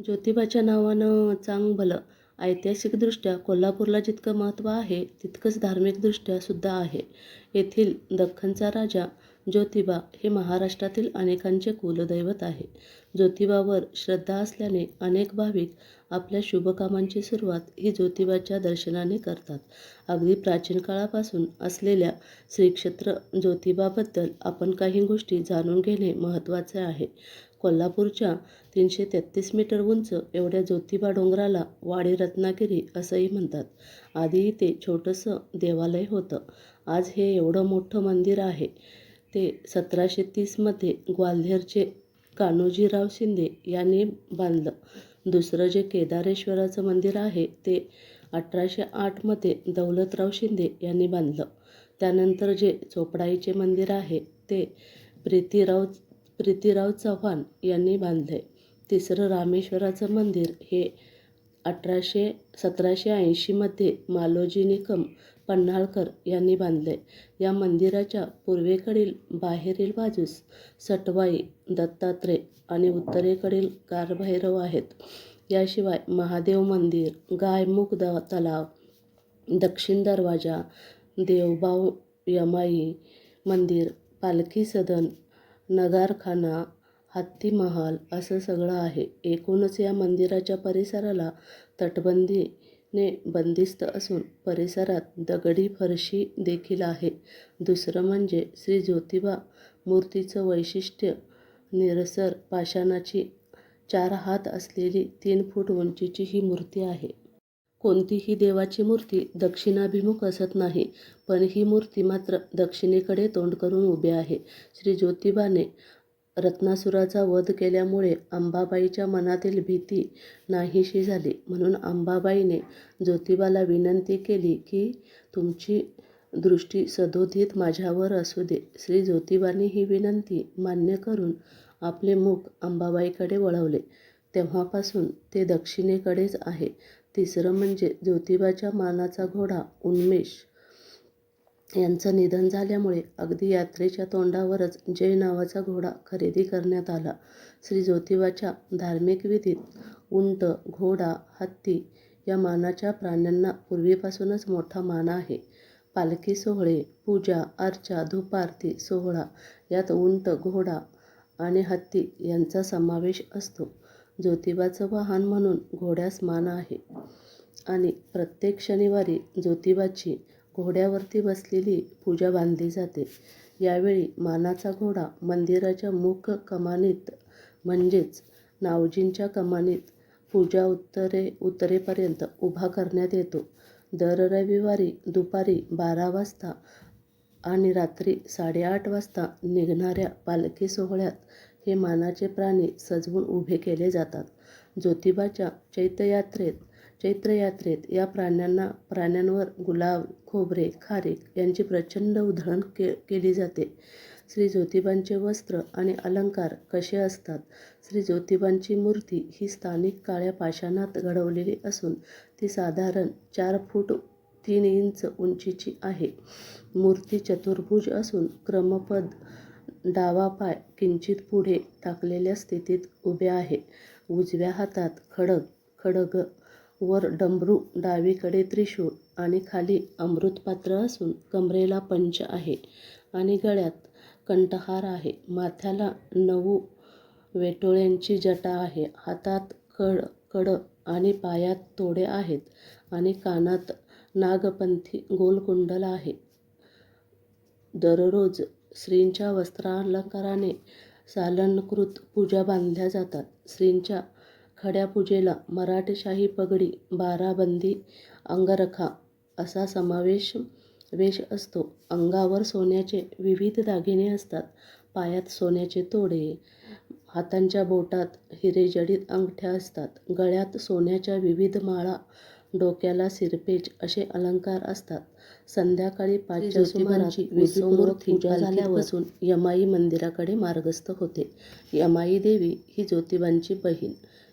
ज्योतिबाच्या नावानं चांगभलं ऐतिहासिकदृष्ट्या कोल्हापूरला जितकं महत्त्व आहे तितकंच धार्मिकदृष्ट्या सुद्धा आहे. येथील दख्खनचा राजा ज्योतिबा हे महाराष्ट्रातील अनेकांचे कुलदैवत आहे. ज्योतिबावर श्रद्धा असल्याने अनेक भाविक आपल्या शुभकामांची सुरुवात ही ज्योतिबाच्या दर्शनाने करतात. अगदी प्राचीन काळापासून असलेल्या श्रीक्षेत्र ज्योतिबाबद्दल आपण काही गोष्टी जाणून घेणे महत्त्वाचे आहे. कोल्हापूरच्या तीनशे तेहतीस मीटर उंच एवढ्या ज्योतिबा डोंगराला वाडी रत्नागिरी असंही म्हणतात. आधी इथे छोटंसं देवालय होतं. आज हे एवढं मोठं मंदिर आहे. ते सतराशे तीसमध्ये ग्वाल्हेरचे कान्होजीराव शिंदे यांनी बांधलं. दुसरं जे केदारेश्वराचं मंदिर आहे ते अठराशे आठमध्ये दौलतराव शिंदे यांनी बांधलं. त्यानंतर जे चोपडाईचे मंदिर आहे ते प्रीतीराव प्रीतीराव चव्हाण यांनी बांधले. तिसरं रामेश्वराचं मंदिर हे अठराशे सतराशे ऐंशीमध्ये मालोजी निकम पन्हाळकर यांनी बांधले. या मंदिराच्या पूर्वेकडील बाहेरील बाजूस सटवाई दत्तात्रय आणि उत्तरेकडील कारभैरव आहेत. याशिवाय महादेव मंदिर गायमुख द तलाव दक्षिण दरवाजा देवबाव यमाई मंदिर पालखी सदन नगारखाना हत्तीमहाल असं सगळं आहे. एकूणच या मंदिराच्या परिसराला तटबंदीने बंदिस्त असून परिसरात दगडी फरशी देखील आहे. दुसरं म्हणजे श्री ज्योतिबा मूर्तीचं वैशिष्ट्य निरसर पाषाणाची चार हात असलेली तीन फूट उंचीची ही मूर्ती आहे. कोणतीही देवाची मूर्ती दक्षिणाभिमुख असत नाही पण ही मूर्ती मात्र दक्षिणेकडे तोंड करून उभी आहे. श्री ज्योतिबाने रत्नासुराचा वध केल्यामुळे अंबाबाईच्या मनातील भीती नाहीशी झाली. म्हणून अंबाबाईने ज्योतिबाला विनंती केली की तुमची दृष्टी सदोदित माझ्यावर असू दे. श्री ज्योतिबाने ही विनंती मान्य करून आपले मुख अंबाबाईकडे वळवले. तेव्हापासून ते दक्षिणेकडेच आहे. तिसरं म्हणजे ज्योतिबाच्या मानाचा घोडा उन्मेष. यांचं निधन झाल्यामुळे अगदी यात्रेच्या तोंडावरच जय नावाचा घोडा खरेदी करण्यात आला. श्री ज्योतिबाच्या धार्मिक विधीत उंट घोडा हत्ती या मानाच्या प्राण्यांना पूर्वीपासूनच मोठा मान आहे. पालखी सोहळे पूजा अर्चा धुपारती सोहळा यात उंट घोडा आणि हत्ती यांचा समावेश असतो. ज्योतिबाचं वाहन म्हणून घोड्यास मान आहे. आणि प्रत्येक शनिवारी ज्योतिबाची घोड्यावरती बसलेली पूजा बांधली जाते. यावेळी मानाचा घोडा मंदिराच्या मुख कमानीत म्हणजेच नावजींच्या कमानीत पूजा उत्तरे उत्तरेपर्यंत उभा करण्यात येतो. दर रविवारी दुपारी बारा वाजता आणि रात्री साडेआठ वाजता निघणाऱ्या पालखी सोहळ्यात हे मानाचे प्राणी सजवून उभे केले जातात. ज्योतिबाच्या चैत्ययात्रेत चैत्रयात्रेत या प्राण्यांना प्राण्यांवर गुलाब खोबरे खारीक यांची प्रचंड उधळण के केली जाते. श्री ज्योतिबांचे वस्त्र आणि अलंकार कसे असतात? श्री ज्योतिबांची मूर्ती ही स्थानिक काळ्या पाषाणात घडवलेली असून ती साधारण चार फूट तीन इंच उंचीची आहे. मूर्ती चतुर्भुज असून क्रमपद डावा पाय किंचित पुढे टाकलेल्या स्थितीत उभे आहे. उजव्या हातात खडग खडग वर डमरू डावीकडे त्रिशूळ आणि खाली अमृतपात्र असून कमरेला पंच आहे आणि गळ्यात कंठहार आहे. माथ्याला नऊ वेटोळ्यांची जटा आहे. हातात कड कड आणि पायात तोडे आहेत आणि कानात नागपंथी गोलकुंडल आहे. दररोज श्रींच्या वस्त्रालंकाराने सालंकृत पूजा बांधल्या जातात. श्रींच्या खड्या पूजेला मराठेशाही पगडी बाराबंदी अंगरखा असा समावेश वेश असतो. अंगावर सोन्याचे विविध दागिने असतात. पायात सोन्याचे तोडे हातांच्या बोटात हिरेजडित अंगठ्या असतात. गळ्यात सोन्याच्या विविध माळा डोक्याला सिरपेज असे अलंकार असतात. संध्याकाळी पाचच्या सुमाराची विश्वमूर्ती पूजा झाल्यापासून यमाई मंदिराकडे मार्गस्थ होते. यमाई देवी ही ज्योतिबांची बहीण.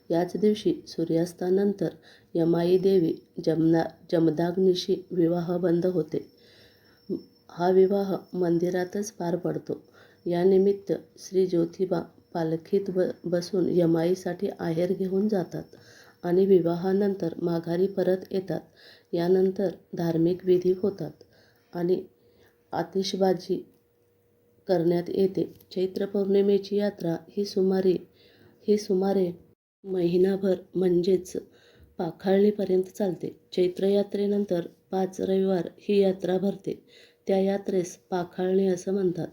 याच दिवशी सूर्यास्तानंतर यमाई देवी जमना जमदाग्नीशी विवाहबंद होते. हा विवाह मंदिरातच पार पडतो. यानिमित्त श्री ज्योतिबा पालखीत ब बसून यमाईसाठी आहेर घेऊन जातात. आणि विवाहानंतर माघारी परत येतात. यानंतर धार्मिक विधी होतात आणि आतिषबाजी करण्यात येते. चैत्र पौर्णिमेची यात्रा ही सुमारे ही सुमारे महिनाभर म्हणजेच पाखाळणीपर्यंत चालते. चैत्र यात्रेनंतर पाच रविवार ही यात्रा भरते. त्या यात्रेस पाखाळणी असं म्हणतात.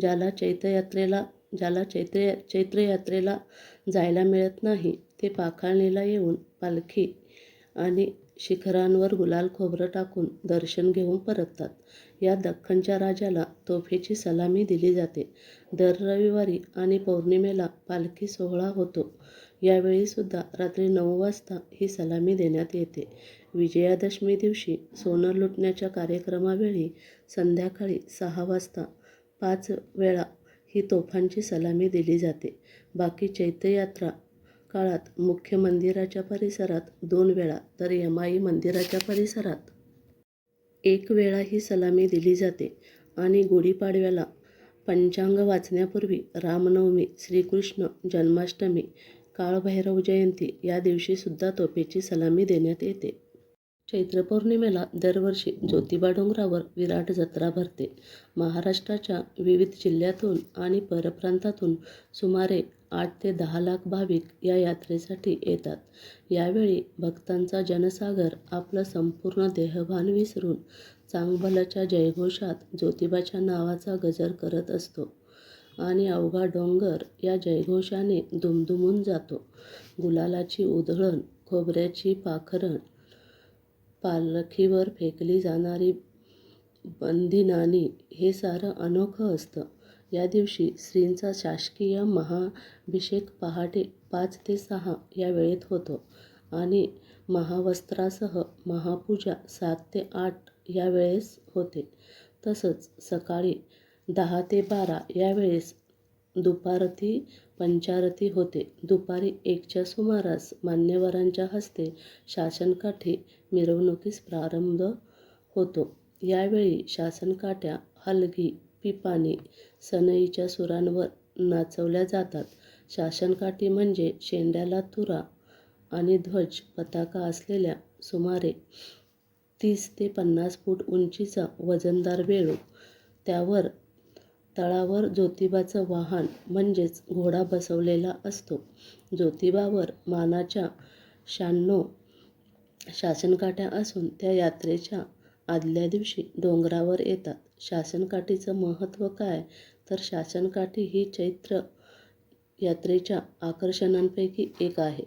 ज्याला चैत्र यात्रेला ज्याला चैत्र चैत्र यात्रेला जायला मिळत नाही ते पाखाळणीला येऊन पालखी आणि शिखरांवर गुलाल खोबरं टाकून दर्शन घेऊन परततात. या दख्खनच्या राजाला तोफेची सलामी दिली जाते. दर रविवारी आणि पौर्णिमेला पालखी सोहळा होतो. यावेळीसुद्धा रात्री नऊ वाजता ही सलामी देण्यात येते. विजयादशमी दिवशी सोनं लुटण्याच्या कार्यक्रमावेळी संध्याकाळी सहा वाजता पाच वेळा ही तोफांची सलामी दिली जाते. बाकी चैत्ययात्रा काळात मुख्य मंदिराच्या परिसरात दोन वेळा तर यमाई मंदिराच्या परिसरात. एक वेळा ही सलामी दिली जाते आणि गुढीपाडव्याला पंचांग वाचण्यापूर्वी रामनवमी श्रीकृष्ण जन्माष्टमी काळभैरव जयंती या दिवशीसुद्धा तोफेची सलामी देण्यात येते. चैत्र पौर्णिमेला दरवर्षी ज्योतिबा डोंगरावर विराट जत्रा भरते. महाराष्ट्राच्या विविध जिल्ह्यातून आणि परप्रांतातून सुमारे आठ ते दहा लाख भाविक या यात्रेसाठी येतात. यावेळी भक्तांचा जनसागर आपलं संपूर्ण देहभान विसरून चांगभलाच्या जयघोषात ज्योतिबाच्या नावाचा गजर करत असतो आणि अवघा डोंगर या जयघोषाने दुमदुमून जातो. गुलालाची उधळण खोबऱ्याची पाखरण पालखीवर फेकली जाणारी बंदी नाणी हे सारं अनोखं असतं. या दिवशी श्रींचा शासकीय महाभिषेक पहाटे पाच ते सहा या वेळेत होतो आणि महावस्त्रासह महापूजा सात ते आठ या वेळेस होते. तसंच सकाळी दहा ते बारा या वेळेस दुपारती पंचारती होते. दुपारी एकच्या सुमारास मान्यवरांच्या हस्ते शासनकाठी मिरवणुकीस प्रारंभ होतो. यावेळी शासनकाठ्या हलगी पिपाने सनईच्या सुरांवर नाचवल्या जातात. शासनकाठी म्हणजे शेंड्याला तुरा आणि ध्वज पताका असलेल्या सुमारे तीस ते पन्नास फूट उंचीचा वजनदार वेळू. त्यावर तळावर ज्योतिबाचं वाहन म्हणजेच घोडा बसवलेला असतो. ज्योतिबावर मानाच्या शहाण्णव शासनकाठ्या असून त्या यात्रेच्या आदल्या दिवशी डोंगरावर येतात. शासनकाठीचं महत्त्व काय? तर शासनकाठी ही चैत्र यात्रेच्या आकर्षणांपैकी एक आहे.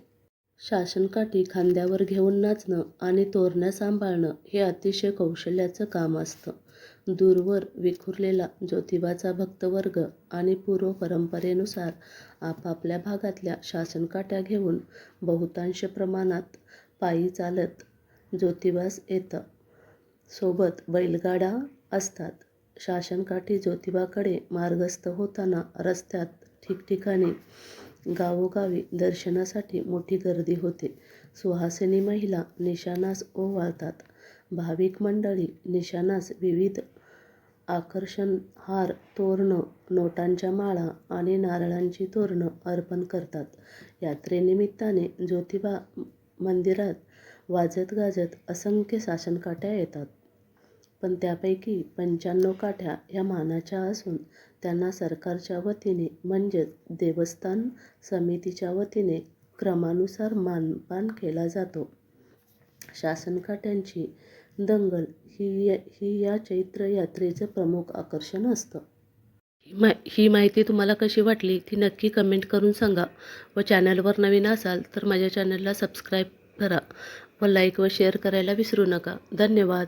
शासनकाठी खांद्यावर घेऊन नाचणं आणि तोरण्या सांभाळणं हे अतिशय कौशल्याचं काम असतं. दूरवर विखुरलेला ज्योतिबाचा भक्तवर्ग आणि पूर्व परंपरेनुसार आपापल्या भागातल्या शासनकाठ्या घेऊन बहुतांश प्रमाणात पायी चालत ज्योतिबास येतं. सोबत बैलगाडा असतात. शासनकाठी ज्योतिबाकडे मार्गस्थ होताना रस्त्यात ठिकठिकाणी गावोगावी दर्शनासाठी मोठी गर्दी होते. सुहासिनी महिला निशाणास ओवाळतात. भाविक मंडळी निशाणास विविध आकर्षण हार तोरणं नोटांच्या माळा आणि नारळांची तोरणं अर्पण करतात. यात्रेनिमित्ताने ज्योतिबा मंदिरात वाजत गाजत असंख्य शासनकाठ्या येतात. पण त्यापैकी पंच्याण्णव काठ्या ह्या मानाच्या असून त्यांना सरकारच्या वतीने म्हणजेच देवस्थान समितीच्या वतीने क्रमानुसार मानपान केला जातो. शासनकाठ्यांची दंगल ही ही या चैत्र यात्रेचं प्रमुख आकर्षण असतं. ही मा ही माहिती तुम्हाला कशी वाटली ती नक्की कमेंट करून सांगा व चॅनलवर नवीन असाल तर माझ्या चॅनलला सबस्क्राईब करा व लाईक व शेअर करायला विसरू नका. धन्यवाद.